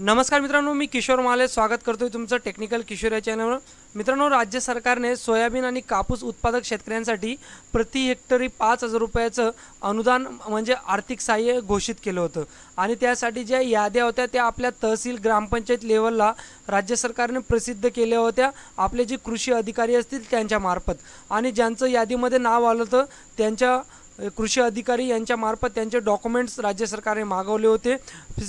नमस्कार मित्रांनो मी किशोर माले. स्वागत करतोय तुमचं टेक्निकल किशोर या चॅनलवर मित्रांनो राज्य सरकारने सोयाबीन आणि कापूस उत्पादक शेतकऱ्यांसाठी प्रति हेक्टरी पाच हजार रुपयाचं अनुदान म्हणजे आर्थिक सहाय्य घोषित केलं होतं. आणि त्यासाठी ज्या याद्या होत्या त्या आपल्या तहसील ग्रामपंचायत लेवलला राज्य सरकारने प्रसिद्ध केल्या होत्या. आपले जे कृषी अधिकारी असतील त्यांच्यामार्फत आणि ज्यांचं यादीमध्ये नाव आलं होतं त्यांच्या कृषी अधिकारी यांच्यामार्फत त्यांचे डॉक्युमेंट्स राज्य सरकारने मागवले होते.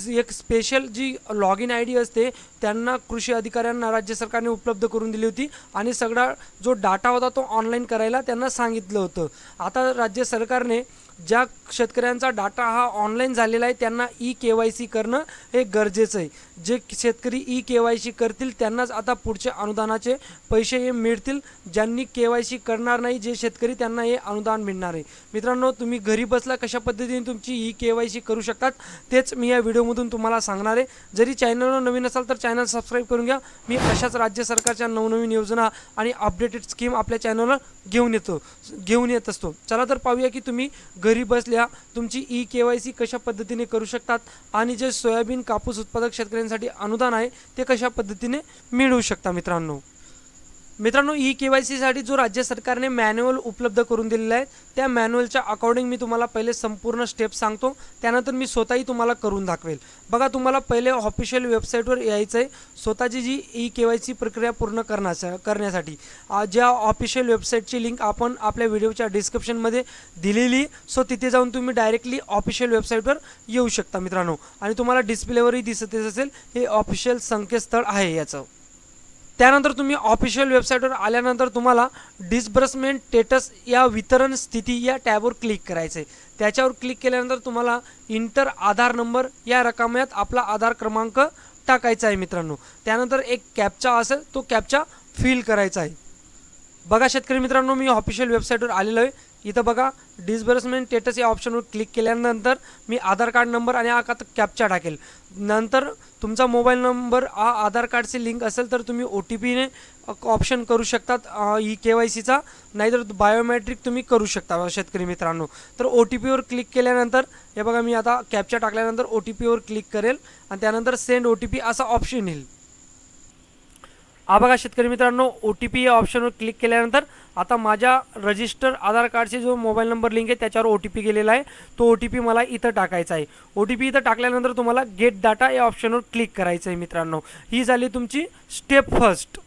एक स्पेशल जी लॉग इन आय डी असते त्यांना कृषी अधिकाऱ्यांना राज्य सरकारने उपलब्ध करून दिली होती आणि सगळा जो डाटा होता तो ऑनलाईन करायला त्यांना सांगितलं होतं. आता राज्य सरकारने ज्या शेतकऱ्यांचा डाटा हा ऑनलाईन झालेला आहे त्यांना ई के वाय सी करणं हे गरजेचं आहे. जे शेतकरी ई के वाय सी करतील त्यांनाच आता पुढच्या अनुदानाचे पैसे हे मिळतील. ज्यांनी के वाय सी करणार नाही जे शेतकरी त्यांना हे अनुदान मिळणार आहे. मित्रांनो तुम्ही घरी बसला कशा पद्धतीने तुमची ई के वाय सी करू शकतात तेच मी या व्हिडिओमधून तुम्हाला सांगणार आहे. जरी चॅनलवर नवीन असाल तर चॅनल सबस्क्राईब करून घ्या. मी अशाच राज्य सरकारच्या नवनवीन योजना आणि अपडेटेड स्कीम आपल्या चॅनलवर घेऊन येतो घेऊन येत असतो. चला तर पाहूया की तुम्ही घरी बसल्या तुमची ई के वाय सी कशा पद्धतीने करू शकतात आणि जे सोयाबीन कापूस उत्पादक शेतकऱ्यांसाठी अनुदान आहे ते कशा पद्धतीने मिळवू शकता मित्रांनो? मित्रांनो ई के वाय सीसाठी जो राज्य सरकारने मॅन्युअल उपलब्ध करून दिलेला आहे त्या मॅन्युअलच्या अकॉर्डिंग मी तुम्हाला पहिले संपूर्ण स्टेप सांगतो. त्यानंतर मी स्वतःही तुम्हाला करून दाखवेल. बघा तुम्हाला पहिले ऑफिशियल वेबसाईटवर यायचं आहे स्वतःची जी ई के वाय सी प्रक्रिया पूर्ण करण्यासा करण्यासाठी. ज्या ऑफिशियल वेबसाईटची लिंक आपण आपल्या व्हिडिओच्या डिस्क्रिप्शनमध्ये दिलेली सो तिथे जाऊन तुम्ही डायरेक्टली ऑफिशियल वेबसाईटवर येऊ शकता मित्रांनो. आणि तुम्हाला डिस्प्लेवरही दिसतच असेल हे ऑफिशियल संकेतस्थळ आहे याचं. त्यानंतर तुम्ही ऑफिशियल वेबसाईटवर आल्यानंतर तुम्हाला डिस्बर्समेंट स्टेटस या वितरण स्थिती या टॅबवर क्लिक करायचं आहे त्याच्यावर क्लिक केल्यानंतर तुम्हाला इंटर आधार नंबर या रकाम्यात आपला आधार क्रमांक टाकायचा आहे मित्रांनो. त्यानंतर एक कॅपचा असेल तो कॅपचा फिल करायचा आहे. बघा शेतकरी मित्रांनो मी ऑफिशियल वेबसाईटवर आलेलो आहे. इथं बघा डिस्बर्समेंट स्टेटस या ऑप्शनवर क्लिक केल्यानंतर मी आधार कार्ड नंबर आणि हा कॅपचा टाकेल. नंतर तुमचा मोबाईल नंबर हा आधार कार्डची लिंक असेल तर तुम्ही ओ टी पीने ऑप्शन करू शकतात ई के वाय सीचा नाहीतर बायोमॅट्रिक तुम्ही करू शकता शेतकरी मित्रांनो. तर ओ टी पीवर क्लिक केल्यानंतर हे बघा मी आता कॅपचा टाकल्यानंतर ओ टी पीवर क्लिक करेल आणि त्यानंतर सेंड ओ टी पी असा ऑप्शन येईल. हा बघा शेतकरी मित्रांनो ओ टी पी या ऑप्शनवर क्लिक केल्यानंतर आता माझ्या रजिस्टर आधार कार्डचे जो मोबाईल नंबर लिंक आहे त्याच्यावर ओ टी पी गेलेला आहे. तो ओ टी पी मला इथं टाकायचा आहे. ओ टी पी इथं टाकल्यानंतर तुम्हाला गेट डाटा या ऑप्शनवर क्लिक करायचं आहे मित्रांनो. ही झाली तुमची स्टेप फर्स्ट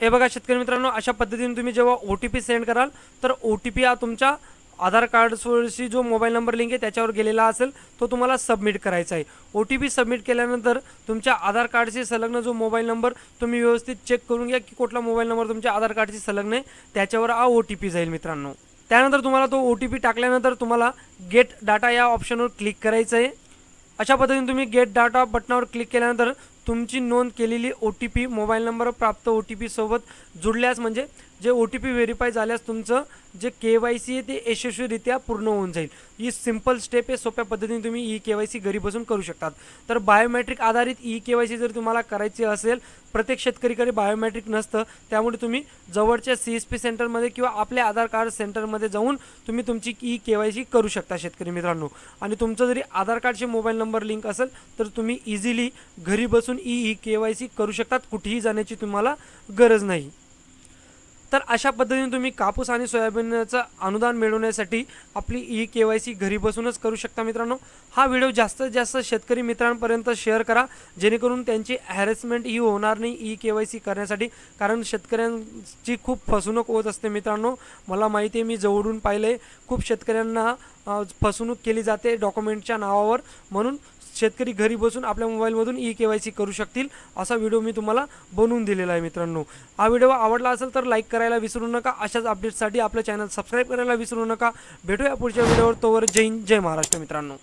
हे बघा शेतकरी मित्रांनो अशा पद्धतीने तुम्ही जेव्हा ओ टी पी सेंड कराल तर ओ टी पी हा तुमच्या आधार कार्डशी जो मोबाईल नंबर लिंक आहे त्याच्यावर गेलेला असेल तो तुम्हाला सबमिट करायचा आहे. ओ टी पी सबमिट केल्यानंतर तुमच्या आधार कार्डशी संलग्न जो मोबाईल नंबर तुम्ही व्यवस्थित चेक करून घ्या की कुठला मोबाईल नंबर तुमच्या आधार कार्डशी संलग्न आहे त्याच्यावर हा ओ टी पी जाईल मित्रांनो. त्यानंतर तुम्हाला तो ओ टी पी टाकल्यानंतर तुम्हाला गेट डाटा या ऑप्शनवर क्लिक करायचं आहे. अशा पद्धतीने तुम्ही गेट डाटा बटनावर क्लिक केल्यानंतर तुमची नोंद केलेली O T P mobile number प्राप्त ओ टी पीसोबत जुळल्यास म्हणजे जे ओ टी पी व्हेरीफाय झाल्यास तुमचं जे के वाय सी आहे ते यशस्वीरित्या पूर्ण होऊन जाईल. ही सिंपल स्टेप आहे. सोप्या पद्धतीने तुम्ही ई के वाय सी घरी बसून करू शकतात. तर बायोमॅट्रिक आधारित ई के वाय सी जर तुम्हाला करायची असेल प्रत्येक शेतकरीकडे बायोमॅट्रिक नसतं. त्यामुळे तुम्ही जवळच्या सी एस पी सेंटरमध्ये किंवा आपल्या आधार कार्ड सेंटरमध्ये जाऊन तुम्ही तुमची ई के वाय सी करू शकता शेतकरी मित्रांनो. आणि तुमचं जरी आधार कार्डचे मोबाईल नंबर लिंक असेल तर तुम्ही इझिली घरी बसून E E K Y C करू शकतात. कुठेही जाण्याची तुम्हाला गरज नाही. तर अशा पद्धतीने तुम्ही कापूस आणि सोयाबीनचं अनुदान मिळवण्यासाठी आपली ई के वाय सी घरी बसूनच करू शकता मित्रांनो. हा व्हिडिओ जास्तीत जास्त शेतकरी मित्रांपर्यंत शेअर करा जेणेकरून त्यांची हॅरेसमेंट ही होणार नाही ई के वाय सी करण्यासाठी कारण शेतकऱ्यांची खूप फसवणूक होत असते मित्रांनो. मला माहिती आहे मी जवळून पाहिलं आहे खूप शेतकऱ्यांना फसवणूक केली जाते डॉक्युमेंटच्या नावावर. म्हणून शेतकरी घरी बसून आपल्या मोबाईलमधून ई के वाय सी करू शकतील असा व्हिडिओ मी तुम्हाला बनवून दिलेला आहे मित्रांनो. हा व्हिडिओ आवडला असेल तर लाईक करायला विसरू नका. अशाच अपडेट्ससाठी आपलं चॅनल सबस्क्राईब करायला विसरू नका. भेटूया पुढच्या व्हिडिओवर. तोवर जय हिंद जय महाराष्ट्र मित्रांनो.